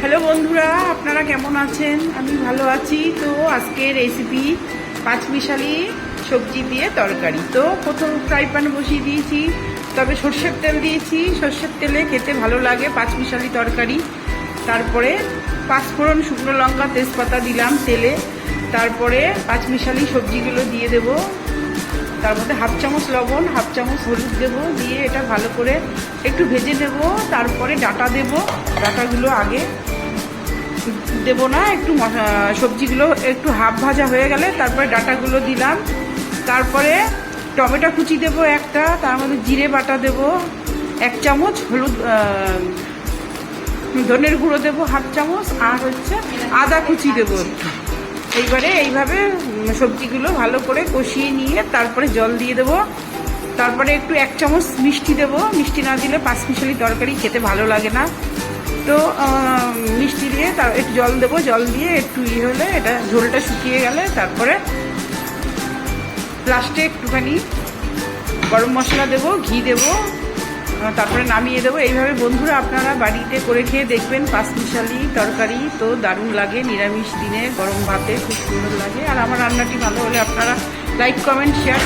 Hello বন্ধুরা, আপনারা কেমন আছেন? আমি ভালো আছি। তো আজকে রেসিপি পাঁচমিশালি সবজি দিয়ে তরকারি। তো প্রথম ফ্রাই প্যান বসিয়ে দিয়েছি, তবে সর্ষের তেল দিয়েছি। সর্ষের তেলে খেতে ভালো লাগে পাঁচমিশালি তরকারি। তারপরে পাঁচফোড়ন শুকনো লঙ্কা, তেজপাতা দিলাম তেলে। তারপরে পাঁচমিশালি সবজিগুলো দিয়ে দেবো। তার মধ্যে হাফ চামচ লবণ, হাফ চামচ হলুদ দেবো, দিয়ে এটা ভালো করে একটু ভেজে নেব, তারপরে ডাটা দেব। ডাটাগুলো আগে দেব না, একটু সবজিগুলো একটু হাফ ভাজা হয়ে গেলে তারপরে ডাটাগুলো দিলাম। তারপরে টমেটো কুচি দেব একটা, তার মধ্যে জিরে বাটা দেব, এক চামচ হলুদ ধনের গুঁড়ো দেবো হাফ চামচ, আর হচ্ছে আদা কুচি দেবো। এইবারে এইভাবে সবজিগুলো ভালো করে কষিয়ে নিয়ে তারপরে জল দিয়ে দেবো। তারপরে একটু এক চামচ মিষ্টি দেবো। মিষ্টি না দিলে পাঁচ মিশালি তরকারি খেতে ভালো লাগে না। তো মিষ্টি দিয়ে তার একটু জল দেবো। জল দিয়ে একটু ইয়ে হলে এটা ঝোলটা শুকিয়ে গেলে তারপরে লাস্টে একটুখানি গরম মশলা দেবো, ঘি দেবো। তারপরে নামিয়ে দেবো। এইভাবে বন্ধুরা আপনারা বাড়িতে করে খেয়ে দেখবেন, পাঁচমিশালি তরকারি তো দারুণ লাগে, নিরামিষ দিনে গরম ভাতে খুব সুন্দর লাগে। আর আমার রান্নাটি ভালো হলে আপনারা লাইক কমেন্ট শেয়ার